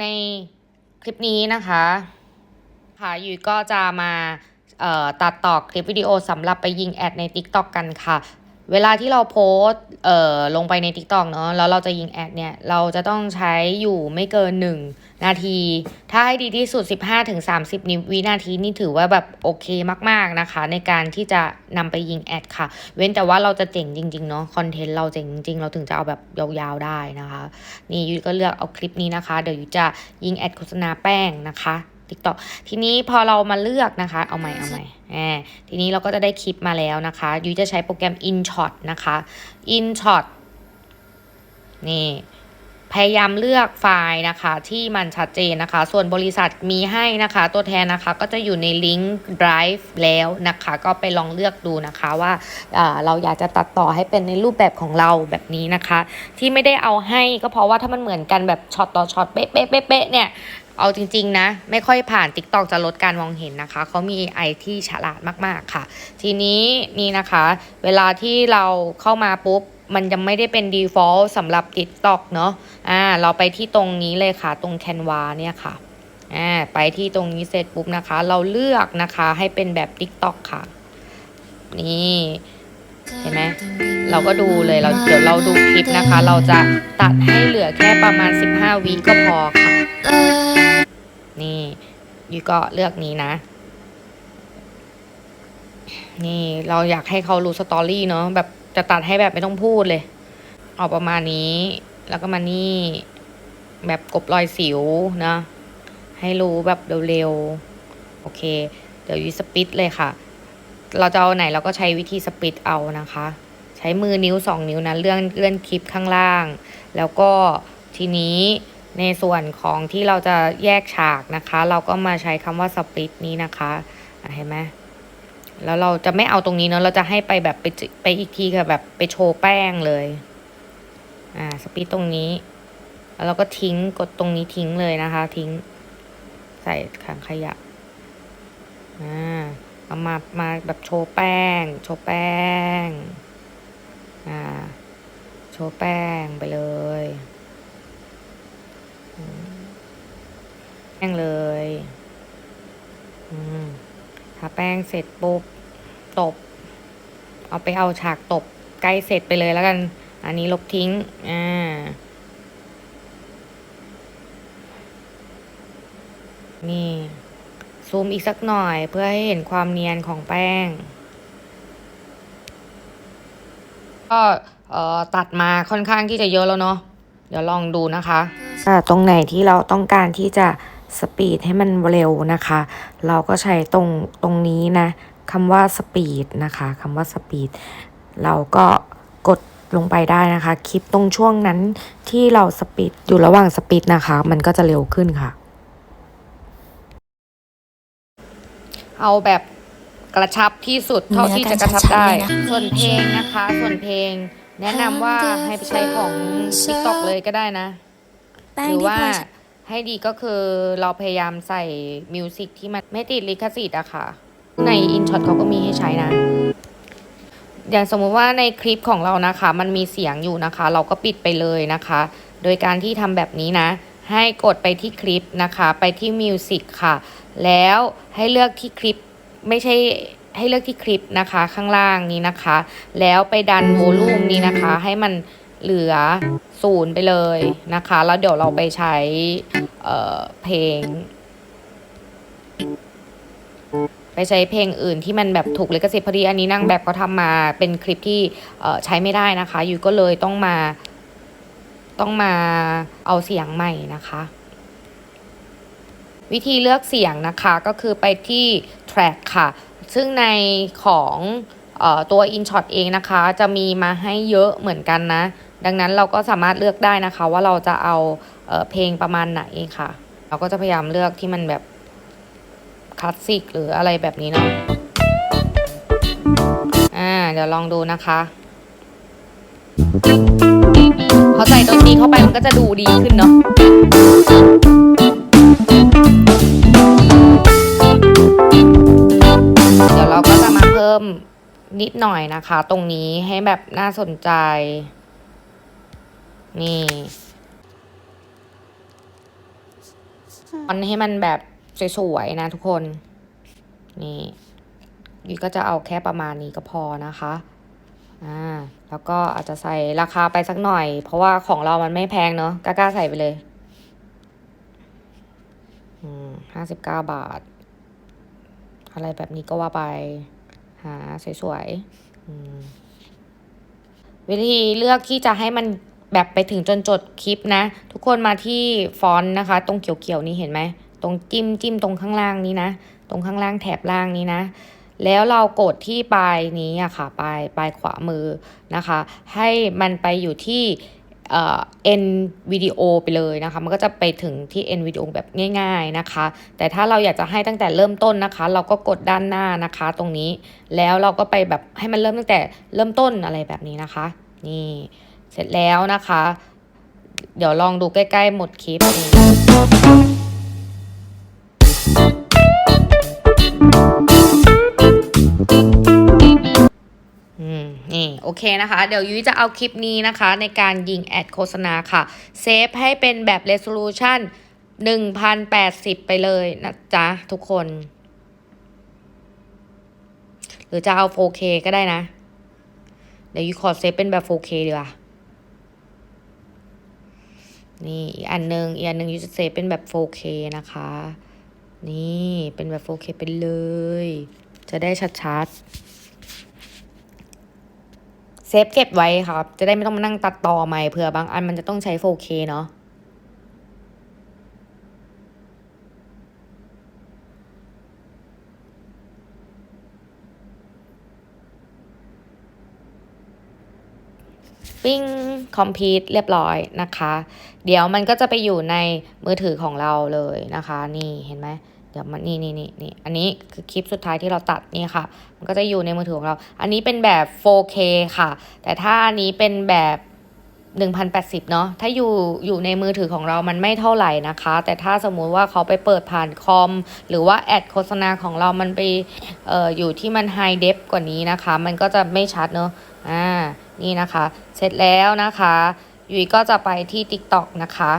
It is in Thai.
ในคลิปนี้นะคะค่ะยุ้ยก็จะมาตัดต่อคลิปวิดีโอสำหรับไปยิงแอดใน TikTok กันค่ะ เวลาที่เราโพสเอ่อลงไปใน TikTok เนาะแล้วเราจะยิงแอดเนี่ย เราจะต้องใช้อยู่ไม่เกิน 1 นาที ถ้าให้ดีที่สุด 15-30 นิวินาทีนี่ถือว่าแบบโอเคมากๆนะคะ ในการที่จะนำไปยิงแอดค่ะ เว้นแต่ว่าเราจะเจ๋งจริงๆเนาะคอนเทนต์เราเจ๋งจริง ๆ เราถึงจะเอาแบบยาวๆได้นะคะ นี่ยุ้ยก็เลือกเอาคลิปนี้นะคะ เดี๋ยวยุ้ยจะยิงแอดโฆษณาแป้งนะคะ TikTok ทีนี้พอเรามาเลือกนะคะ เอาใหม่เอาใหม่แหมทีนี้เราก็จะได้คลิปมาแล้วนะคะยุ้ยจะใช้โปรแกรม InShot นะคะ InShot นี่พยายามเลือกไฟล์นะคะที่มันชัดเจนนะคะ ส่วนบริษัทมีให้นะคะ ตัวแทนนะคะก็จะอยู่ในลิงก์ Drive แล้วนะคะ ก็ไปลองเลือกดูนะคะว่าเอ่อเราอยากจะตัดต่อให้เป็นในรูปแบบของเราแบบนี้นะคะ ที่ไม่ได้เอาให้ก็เพราะว่าถ้ามันเหมือนกันแบบช็อตต่อช็อตเป๊ะเป๊ะเป๊ะเป๊ะเนี่ย เอาจริง ๆ นะ ไม่ค่อยผ่าน TikTok จะลดการมองเห็นนะคะ เขามี AI ที่ฉลาดมากๆค่ะ ทีนี้นี่นะคะ เวลาที่เราเข้ามาปุ๊บ มันยังไม่ได้เป็น default สำหรับ TikTok เนาะอ่าเราไปที่ตรงนี้เลยค่ะ ตรง Canva เนี่ยค่ะอ่าไปที่ตรงนี้เสร็จปุ๊บนะคะ เราเลือกนะคะให้เป็นแบบ TikTok ค่ะ นี่ เห็นไหมเราก็ดูเลยเราเดี๋ยวเราดูคลิปนะคะ เราจะตัดให้เหลือแค่ประมาณ 15วิก็พอค่ะ นี่ยูก็เลือกนี้นะ นี่เราอยากให้เขารู้สตอรี่เนาะแบบจะตัดให้แบบไม่ต้องพูดเลยเอาประมาณนี้ แล้วก็มานี่ แบบกบรอยสิวนะ ให้รู้แบบเร็วๆ โอเค เดี๋ยวยูสปิดเลยค่ะ เราจะเอาไหนเราก็ใช้วิธีสปิดเอานะคะ ใช้มือนิ้วสองนิ้วนะเลื่อนเลื่อนคลิปข้างล่าง แล้วก็ทีนี้ในส่วนของที่เราจะแยกฉากนะคะ เราก็มาใช้คำว่าสปิดนี้นะคะเห็นไหมแล้วเราจะไม่เอาตรงนี้เนาะเราจะให้ไปแบบไปไปอีกทีค่ะแบบไปโชว์แป้งเลย อ่าสปิดตรงนี้ แล้วเราก็ทิ้งกดตรงนี้ทิ้งเลยนะคะ ทิ้ง ใส่ถังขยะอ่า เอามามาแบบโชว์แป้ง โชว์แป้ง อ่า โชว์แป้งไปเลยแป้งเลยอืมทาแป้งเสร็จปุ๊บตบ เอาไปเอาฉากตบใกล้เสร็จไปเลยแล้วกัน อันนี้ลบทิ้ง อ่า นี่ ซูมอีกสักหน่อยเพื่อให้เห็นความเนียนของแป้ง ก็เอ่อตัดมาค่อนข้างที่จะเยอะแล้วเนาะเดี๋ยวลองดูนะคะตรงไหนที่เราต้องการที่จะสปีดให้มันเร็วนะคะ เราก็ใช้ตรงตรงนี้นะคำว่าสปีดนะคะคำว่าสปีดเราก็กดลงไปได้นะคะ คลิปตรงช่วงนั้นที่เราสปีดอยู่ระหว่างสปีดนะคะ มันก็จะเร็วขึ้นค่ะ เอาแบบกระชับที่สุดเท่าที่จะกระชับได้ ส่วนเพลงนะคะ ส่วนเพลง แนะนำว่าให้ไปใช้ของ TikTok เลยก็ได้นะ หรือว่าให้ดีก็คือเราพยายามใส่มิวสิกที่มันไม่ติดลิขสิทธิ์อะค่ะ ใน InShot เขาก็มีให้ใช้นะ อย่างสมมุติว่าในคลิปของเรานะคะ มันมีเสียงอยู่นะคะ เราก็ปิดไปเลยนะคะ โดยการที่ทำแบบนี้นะ ให้กดไปที่คลิปนะคะ ไปที่มิวสิกค่ะ แล้วให้เลือกที่คลิปไม่ใช่ให้เลือกที่คลิปนะคะข้างล่างนี้นะคะ แล้วไปดันโวลูมนี้นะคะ ให้มันเหลือศูนย์ไปเลยนะคะ แล้วเดี๋ยวเราไปใช้เเพลง ไปใช้เพลงอื่นที่มันแบบถูกลิขสิทธิ์พอดีอันนี้นางแบบเขาทำมาเป็นคลิปที่ใช้ไม่ได้นะคะ อยู่ก็เลยต้องมา ต้องมาเอาเสียงใหม่นะคะ วิธีเลือกเสียงนะคะก็คือไปที่ track ค่ะ ซึ่งในของออตัว InShot เองนะคะ จะมีมาให้เยอะเหมือนกันนะ ดังนั้นเราก็สามารถเลือกได้นะคะ ว่าเราจะเอาเออเพลงประมาณไหนค่ะ เราก็จะพยายามเลือกที่มันแบบคลาสสิกหรืออะไรแบบนี้เนาะอ่าเดี๋ยวลองดูนะคะ ก็จะดูดีขึ้นเนาะเดี๋ยวเราก็จะมาเพิ่มนิดหน่อยนะคะ ตรงนี้ให้แบบน่าสนใจ นี่มันให้มันแบบสวยๆนะทุกคน นี่ก็จะเอาแค่ประมาณนี้ก็พอนะคะ อ่าแล้วก็อาจจะใส่ราคาไปสักหน่อย เพราะว่าของเรามันไม่แพงเนาะกล้าๆใส่ไปเลยอืมห้าสิบเก้าบาท อะไรแบบนี้ก็ว่าไป หาสวยๆอืมวิธีเลือกที่จะให้มันแบบไปถึงจนจดคลิปนะ ทุกคนมาที่ฟอนต์นะคะ ตรงเขียวๆนี้เห็นไหม ตรงจิ้มจิ้มตรงข้างล่างนี้นะ ตรงข้างล่างแถบล่างนี้นะ แล้วเรากดที่ปลายนี้อะค่ะปลายปลายขวามือนะคะ ให้มันไปอยู่ที่เอ่อ end วิดีโอไปเลยนะคะ มันก็จะไปถึงที่ end วิดีโอแบบง่าย ๆนะคะ แต่ถ้าเราอยากจะให้ตั้งแต่เริ่มต้นนะคะ เราก็กดด้านหน้านะคะตรงนี้ แล้วเราก็ไปแบบให้มันเริ่มตั้งแต่เริ่มต้นอะไรแบบนี้นะคะ นี่เสร็จแล้วนะคะ เดี๋ยวลองดูใกล้ ๆ หมดคลิป โอเคนะคะ เดี๋ยวยุ้ยจะเอาคลิปนี้นะคะ ในการยิงแอดโฆษณาค่ะ เซฟให้เป็นแบบ resolution 1080 ไปเลยนะจ๊ะ ทุกคน หรือจะเอา 4K ก็ได้นะ เดี๋ยวยุ้ยขอเซฟเป็นแบบ 4K ดีกว่านี่อีกอันหนึ่งอีกอันหนึ่งยูจะเซฟเป็นแบบ 4K นะคะ นี่เป็นแบบ 4K ไปเลย จะได้ชัดๆ เซฟเก็บไว้ครับ จะได้ไม่ต้องมานั่งตัดต่อใหม่เผื่อบางอันมันจะต้องใช้ 4K เนาะ ปิ้งคอมพิวเรียบร้อยนะคะ เดี๋ยวมันก็จะไปอยู่ในมือถือของเราเลยนะคะ นี่เห็นไหมเดี๋ยวมันนี่นี่นี่นี่อันนี้คือคลิปสุดท้ายที่เราตัดนี่ค่ะ มันก็จะอยู่ในมือถือของเรา อันนี้เป็นแบบ 4K ค่ะ แต่ถ้าอันนี้เป็นแบบ1080 เนาะถ้าอยู่อยู่ในมือถือของเรามันไม่เท่าไหร่นะคะ แต่ถ้าสมมุติว่าเขาไปเปิดผ่านคอม หรือว่าแอดโฆษณาของเรามันไปเอ่ออยู่ที่มันไฮเดฟกว่านี้นะคะ มันก็จะไม่ชัดเนาะอ่า นี่นะคะ เสร็จแล้วนะคะยุ้ยก็จะไปที่ TikTok นะคะ